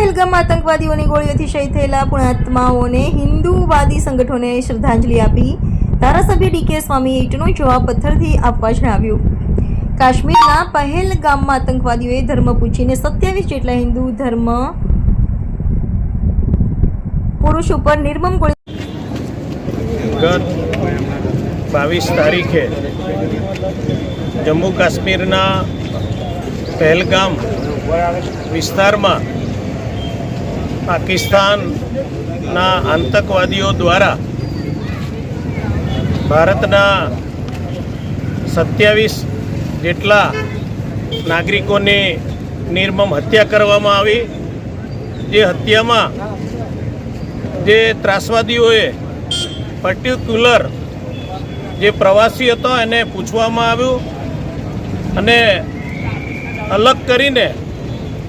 પહેલગામમાં આતંકવાદીઓની ગોળીઓથી શહીદ થયેલા પુણાત્માઓને હિન્દુવાદી સંગઠનોને શ્રદ્ધાંજલિ આપી ધારાસભ્ય ડીકે સ્વામીએ ઈટનો જવાબ પથ્થરથી આપવા જણાવ્યું. કાશ્મીરના પહેલગામમાં આતંકવાદીઓએ ધર્મ પૂછીને સત્યાવીસ જેટલા હિન્દુ ધર્મ પુરુષ ઉપર નિર્મમ ગોળી બાવીસ તારીખે જમ્મુ કાશ્મીરના પહેલગામ વિસ્તારમાં પાકિસ્તાનના આતંકવાદીઓ દ્વારા ભારતના સત્યાવીસ જેટલા નાગરિકોની નિર્મમ હત્યા કરવામાં આવી. જે હત્યામાં જે ત્રાસવાદીઓએ પર્ટિક્યુલર જે પ્રવાસી હતો એને પૂછવામાં આવ્યું અને અલગ કરીને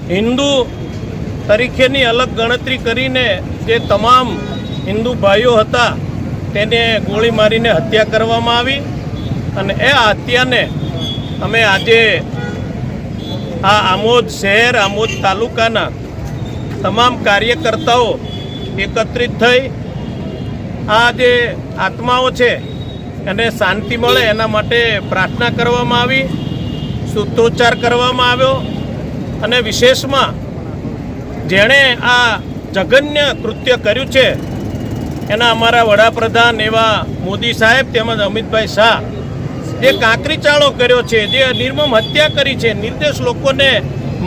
હિન્દુ તરીકેની અલગ ગણતરી કરીને જે તમામ હિન્દુ ભાઈઓ હતા, તેને ગોળી મારીને હત્યા કરવામાં આવી અને એ હત્યાને અમે આજે આ આમોદ શહેર, આમોદ તાલુકાના તમામ કાર્યકર્તાઓ એકત્રિત થઈ. આ જે આત્માઓ છે, એને શાંતિ મળે એના માટે પ્રાર્થના કરવામાં આવી સૂત્રોચ્ચાર કરવામાં આવ્યો અને વિશેષમાં જેણે આ જઘન્ય કૃત્ય કર્યું છે, એના અમારા વડાપ્રધાન એવા મોદી સાહેબ તેમજ અમિતભાઈ શાહ જે કાંકરીચાળો કર્યો છે, જે નિર્મમ હત્યા કરી છે, નિર્દેશ લોકોને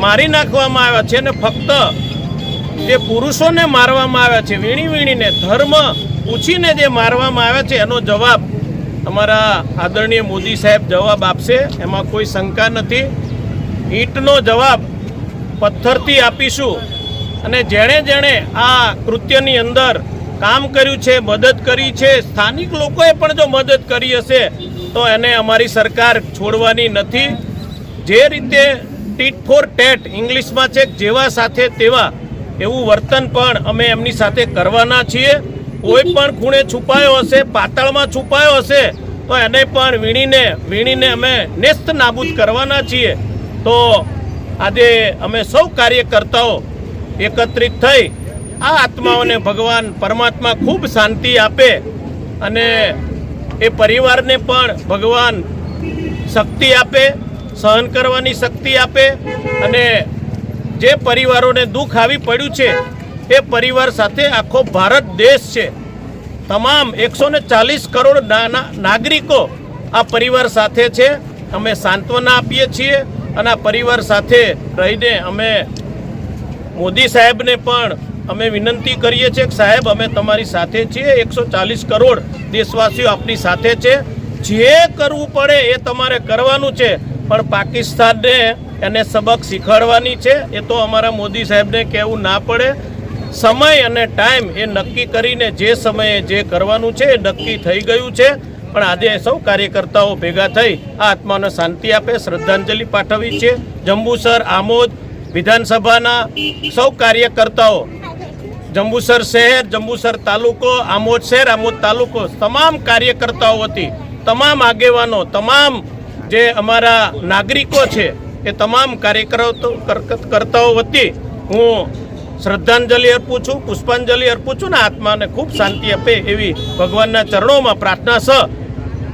મારી નાખવામાં આવ્યા છે અને ફક્ત જે પુરુષોને મારવામાં આવ્યા છે, વીણી વીણીને ધર્મ પૂછીને જે મારવામાં આવ્યા છે, એનો જવાબ અમારા આદરણીય મોદી સાહેબ જવાબ આપશે, એમાં કોઈ શંકા નથી. ઈંટનો જવાબ પથ્થરથી આપીશું. અને જેણે જેણે આ કૃત્યની અંદર કામ કર્યું છે, મદદ કરી છે, સ્થાનિક લોકોએ પણ જો મદદ કરી હશે, તો એને અમારી સરકાર છોડવાની નથી. જે રીતે ટીટ ફોર ટેટ ઇંગ્લિશમાં છે, જેવા સાથે તેવા એવું વર્તન પણ અમે એમની સાથે કરવાના છીએ. કોઈ પણ ખૂણે છુપાયો હશે, પાતાળમાં છુપાયો હશે, તો એને પણ વીણીને વીણીને અમે નેસ્ત નાબૂદ કરવાના છીએ. તો આજે અમે સૌ કાર્યકર્તાઓ એકત્રિત થઈ આ આત્માઓને ભગવાન પરમાત્મા ખૂબ શાંતિ આપે અને એ પરિવારને પણ ભગવાન શક્તિ આપે, સહન કરવાની શક્તિ આપે અને જે પરિવારોને દુઃખ આવી પડ્યું છે, એ પરિવાર સાથે આખો ભારત દેશ છે. તમામ એકસો ને ચાલીસ કરોડ નાગરિકો આ પરિવાર સાથે છે. અમે સાંત્વના આપીએ છીએ અને આ પરિવાર સાથે રહીને અમે મોદી સાહેબને પણ અમે વિનંતી કરીએ છીએ કે સાહેબ, અમે તમારી સાથે છીએ, એકસો ચાલીસ કરોડ દેશવાસીઓ આપની સાથે છે. જે કરવું પડે એ તમારે કરવાનું છે. પણ પાકિસ્તાનને એને સબક શીખવાડવાની છે. એ તો અમારા મોદી સાહેબને કહેવું ના પડે. સમય અને ટાઈમ એ નક્કી કરીને જે સમયે જે કરવાનું છે એ નક્કી થઈ ગયું છે. પણ આજે સૌ કાર્યકર્તાઓ ભેગા થઈ આ આત્માને શાંતિ આપે, શ્રદ્ધાંજલિ પાઠવી છે. જંબુસર આમોદ વિધાનસભાના સૌ કાર્યકર્તાઓ, જંબુસર શહેર, જંબુસર તાલુકો, આમોદ શહેર, આમોદ તાલુકો, તમામ કાર્યકર્તાઓ વતી, તમામ આગેવાનો, તમામ જે અમારા નાગરિકો છે, એ તમામ કાર્યકર્તાઓ વતી હું શ્રદ્ધાંજલિ અર્પું છું, પુષ્પાંજલિ અર્પું છું ને આત્માને ખૂબ શાંતિ આપે એવી ભગવાનના ચરણોમાં પ્રાર્થના સ